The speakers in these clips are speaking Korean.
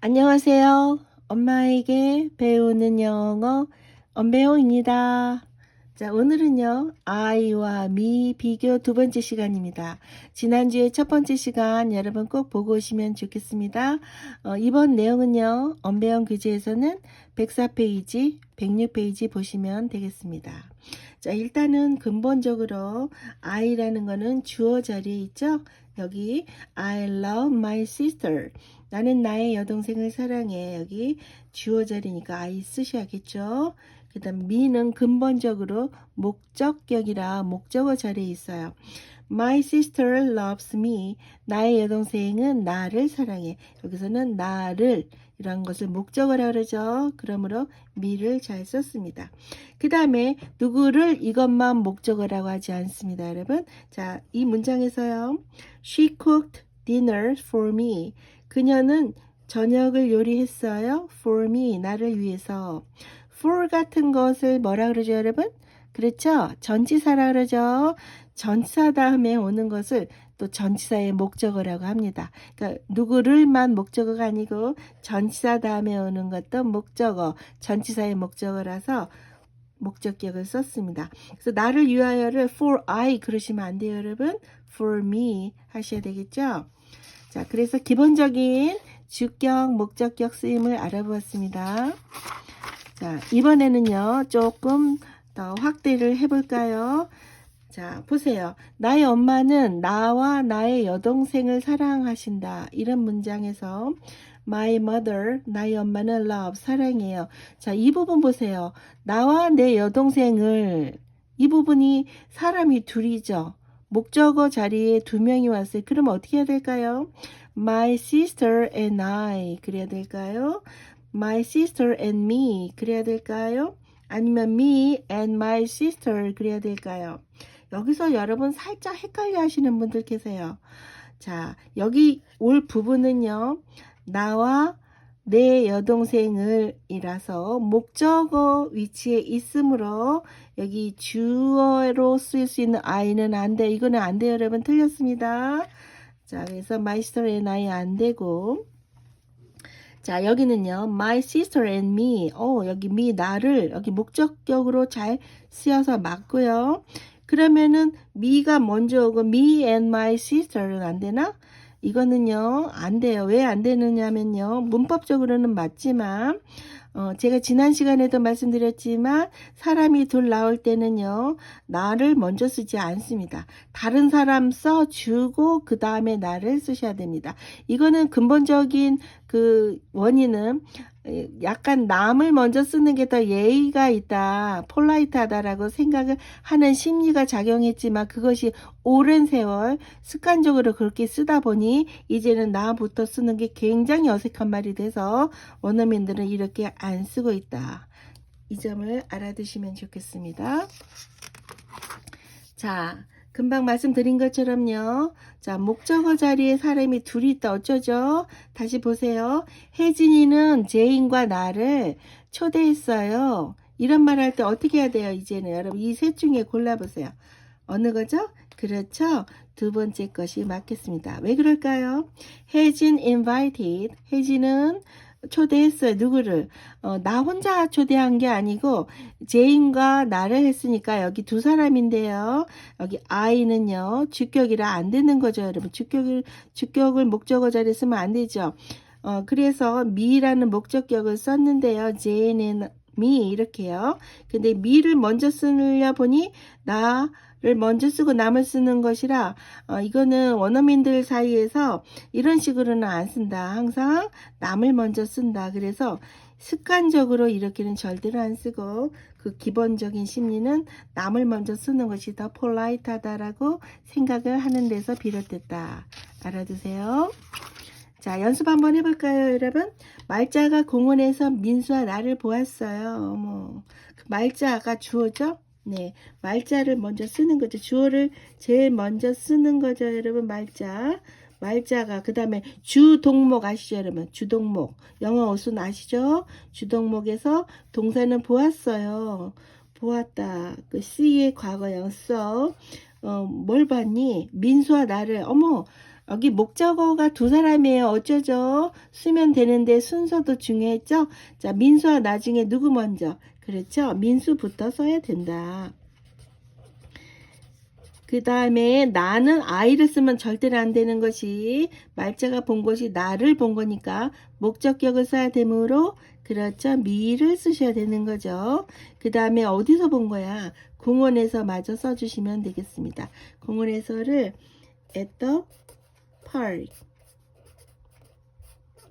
안녕하세요. 엄마에게 배우는 영어 엄배용입니다. 자, 오늘은요, I와 me 비교 두 번째 시간입니다. 지난주에 첫 번째 시간 여러분 꼭 보고 오시면 좋겠습니다. 어, 이번 내용은요, 엄배용 교재에서는 104페이지, 106페이지 보시면 되겠습니다. 자, 일단은 근본적으로 I라는 거는 주어 자리에 있죠? 여기 I love my sister. 나는 나의 여동생을 사랑해. 여기 주어 자리니까 I 쓰셔야겠죠. 그 다음 me는 근본적으로 목적격이라 목적어 자리에 있어요. My sister loves me. 나의 여동생은 나를 사랑해. 여기서는 나를 이런 것을 목적어라 그러죠. 그러므로 me를 잘 썼습니다. 그 다음에 누구를 이것만 목적어라고 하지 않습니다, 여러분. 자, 이 문장에서요. She cooked dinner for me. 그녀는 저녁을 요리했어요. For me. 나를 위해서. For 같은 것을 뭐라 그러죠, 여러분? 그렇죠? 전치사라 그러죠. 전치사 다음에 오는 것을 또 전치사의 목적어라고 합니다. 그러니까 누구를만 목적어가 아니고 전치사 다음에 오는 것도 목적어, 전치사의 목적어라서 목적격을 썼습니다. 그래서 나를 위하여를 for I 그러시면 안 돼요, 여러분. for me 하셔야 되겠죠? 자, 그래서 기본적인 주격, 목적격 쓰임을 알아보았습니다. 자, 이번에는요, 조금 더 확대를 해볼까요? 자, 보세요. 나의 엄마는 나와 나의 여동생을 사랑하신다. 이런 문장에서 My mother, 나의 엄마는 love, 사랑해요. 자, 이 부분 보세요. 나와 내 여동생을, 이 부분이 사람이 둘이죠. 목적어 자리에 두 명이 왔어요. 그럼 어떻게 해야 될까요? My sister and I. 그래야 될까요? My sister and me. 그래야 될까요? 아니면 me and my sister. 그래야 될까요? 여기서 여러분 살짝 헷갈려 하시는 분들 계세요. 자, 여기 올 부분은요. 나와 내 여동생을 이라서 목적어 위치에 있으므로 여기 주어로 쓰일 수 있는 I는 안 돼. 이거는 안 돼요, 여러분. 틀렸습니다. 자, 그래서 my sister and I 안 되고. 자, 여기는요. my sister and me. 어, 여기 me 나를 여기 목적격으로 잘 쓰여서 맞고요. 그러면은 me가 먼저 오고 me and my sister는 안 되나? 이거는요, 안 돼요. 왜 안 되느냐면요, 문법적으로는 맞지만, 어, 제가 지난 시간에도 말씀드렸지만, 사람이 둘 나올 때는요, 나를 먼저 쓰지 않습니다. 다른 사람 써주고, 그 다음에 나를 쓰셔야 됩니다. 이거는 근본적인 그 원인은 약간 남을 먼저 쓰는 게 더 예의가 있다, 폴라이트하다라고 생각을 하는 심리가 작용했지만 그것이 오랜 세월 습관적으로 그렇게 쓰다 보니 이제는 나부터 쓰는 게 굉장히 어색한 말이 돼서 원어민들은 이렇게 안 쓰고 있다. 이 점을 알아두시면 좋겠습니다. 자, 금방 말씀드린 것처럼요. 자, 목적어 자리에 사람이 둘이 있다. 어쩌죠? 다시 보세요. 혜진이는 제인과 나를 초대했어요. 이런 말 할 때 어떻게 해야 돼요? 이제는 여러분 이 셋 중에 골라보세요. 어느 거죠? 그렇죠. 두 번째 것이 맞겠습니다. 왜 그럴까요? 혜진 invited. 혜진은 초대했어요. 누구를? 어, 나 혼자 초대한 게 아니고 제인과 나를 했으니까 여기 두 사람인데요. 여기 I는요. 주격이라 안 되는 거죠, 여러분. 주격을 주격을 목적어 자리에 쓰면 안 되죠. 어, 그래서 me라는 목적격을 썼는데요. 제인은 me 이렇게요. 근데 me를 먼저 쓰려 보니 나 를 먼저 쓰고 남을 쓰는 것이라 어, 이거는 원어민들 사이에서 이런 식으로는 안 쓴다. 항상 남을 먼저 쓴다. 그래서 습관적으로 이렇게는 절대로 안 쓰고 그 기본적인 심리는 남을 먼저 쓰는 것이 더 폴라이트하다라고 생각을 하는 데서 비롯됐다. 알아두세요. 자, 연습 한번 해볼까요, 여러분? 말자가 공원에서 민수와 나를 보았어요. 어머, 그 말자가 주어죠? 네, 말자를 먼저 쓰는 거죠. 주어를 제일 먼저 쓰는 거죠, 여러분. 말자. 말자가 그 다음에 주동목 아시죠, 여러분? 주동목. 영어 어순 아시죠? 주동목에서 동사는 보았어요. 보았다. 그 C의 과거형 써. 어, 뭘 봤니? 민수와 나를. 어머, 여기 목적어가 두 사람이에요. 어쩌죠? 쓰면 되는데 순서도 중요했죠? 자, 민수와 나중에 누구 먼저? 그렇죠? 민수부터 써야 된다. 그 다음에 나는 아이를 쓰면 절대로 안 되는 것이 말자가 본 것이 나를 본 거니까 목적격을 써야 되므로 그렇죠. 미를 쓰셔야 되는 거죠. 그 다음에 어디서 본 거야? 공원에서 마저 써주시면 되겠습니다. 공원에서를 at the park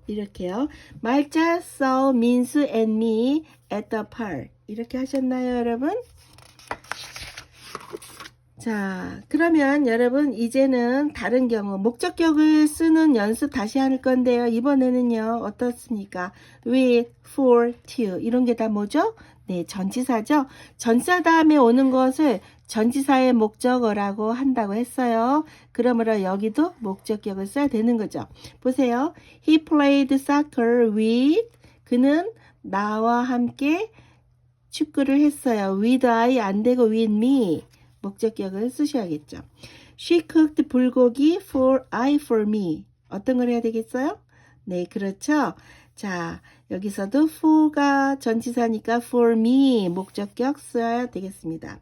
이렇게요. 말자 saw 민수 and me at the park 이렇게 하셨나요, 여러분? 자, 그러면 여러분 이제는 다른 경우 목적격을 쓰는 연습 다시 할 건데요. 이번에는요. 어떻습니까? with, for, to 이런 게 다 뭐죠? 네, 전치사죠. 전치사 다음에 오는 것을 전치사의 목적어라고 한다고 했어요. 그러므로 여기도 목적격을 써야 되는 거죠. 보세요. He played soccer with 그는 나와 함께 축구를 했어요. with I 안 되고 with me. 목적격을 쓰셔야겠죠. She cooked 불고기 for I for me. 어떤 걸 해야 되겠어요? 네, 그렇죠. 자, 여기서도 for가 전치사니까 for me 목적격 써야 되겠습니다.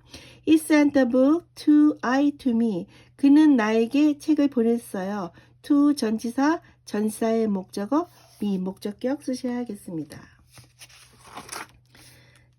He sent a book to I to me. 그는 나에게 책을 보냈어요. to 전치사, 전치사의 목적어 me 목적격 쓰셔야겠습니다.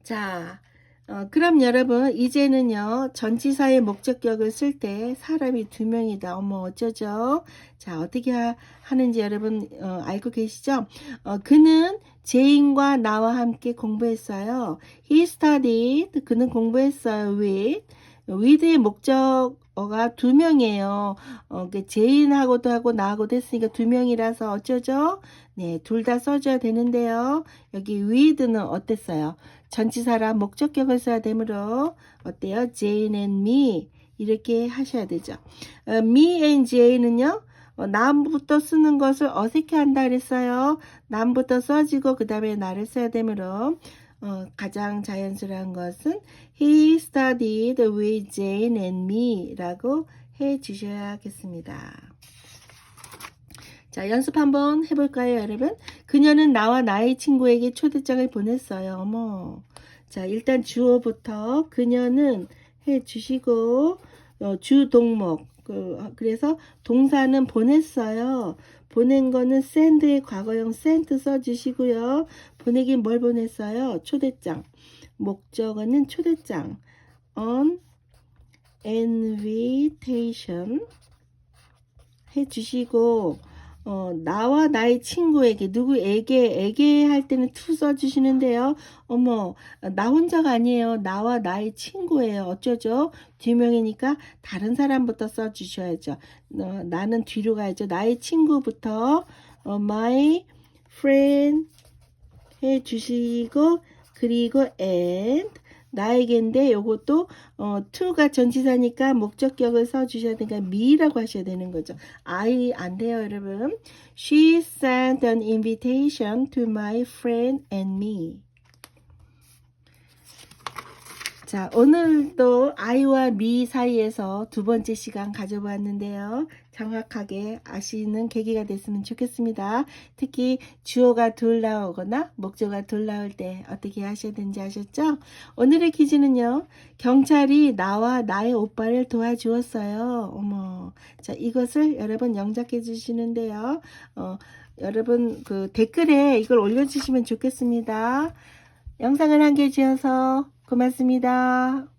자, 어, 그럼 여러분 이제는요 전치사의 목적격을 쓸 때 사람이 두 명이다. 어머 어쩌죠? 자 어떻게 하, 하는지 여러분 어, 알고 계시죠? 어, 그는 제인과 나와 함께 공부했어요. He studied. 그는 공부했어요. With. With의 목적어가 두 명이에요. 어, 그 제인하고도 하고 나하고도 했으니까 두 명이라서 어쩌죠? 네 둘 다 써줘야 되는데요. 여기 with는 어땠어요 전치사라 목적격을 써야 되므로 어때요? Jane and me 이렇게 하셔야 되죠. 어, me and Jane은요. 어, 남부터 쓰는 것을 어색해한다 그랬어요. 남부터 써지고 그 다음에 나를 써야 되므로 어, 가장 자연스러운 것은 He studied with Jane and me 라고 해 주셔야겠습니다. 자, 연습 한번 해볼까요, 여러분? 그녀는 나와 나의 친구에게 초대장을 보냈어요. 어머. 자, 일단 주어부터 그녀는 해 주시고, 어, 주 동목. 그, 그래서 동사는 보냈어요. 보낸 거는 send의 과거형 sent 써주시고요. 보내긴 뭘 보냈어요? 초대장. 목적어는 초대장. on invitation 해주시고, 어, 나와 나의 친구에게, 누구에게, 에게 할 때는 to 써주시는데요. 어머, 나 혼자가 아니에요. 나와 나의 친구예요. 어쩌죠? 뒤명이니까 다른 사람부터 써주셔야죠. 어, 나는 뒤로 가야죠. 나의 친구부터, 어, my friend 해주시고, 그리고 and, 나에게인데 요것도 어 to가 전치사니까 목적격을 써 주셔야 되니까 me라고 하셔야 되는 거죠. I 안 돼요, 여러분. She sent an invitation to my friend and me. 자, 오늘도 I와 me 사이에서 두 번째 시간 가져보았는데요. 정확하게 아시는 계기가 됐으면 좋겠습니다. 특히 주어가 둘 나오거나 목조가 둘 나올 때 어떻게 하셔야 되는지 아셨죠? 오늘의 퀴즈는요. 경찰이 나와 나의 오빠를 도와주었어요. 어머. 자, 이것을 여러분 영작해 주시는데요. 어, 여러분 그 댓글에 이걸 올려주시면 좋겠습니다. 영상을 한개 주셔서 고맙습니다.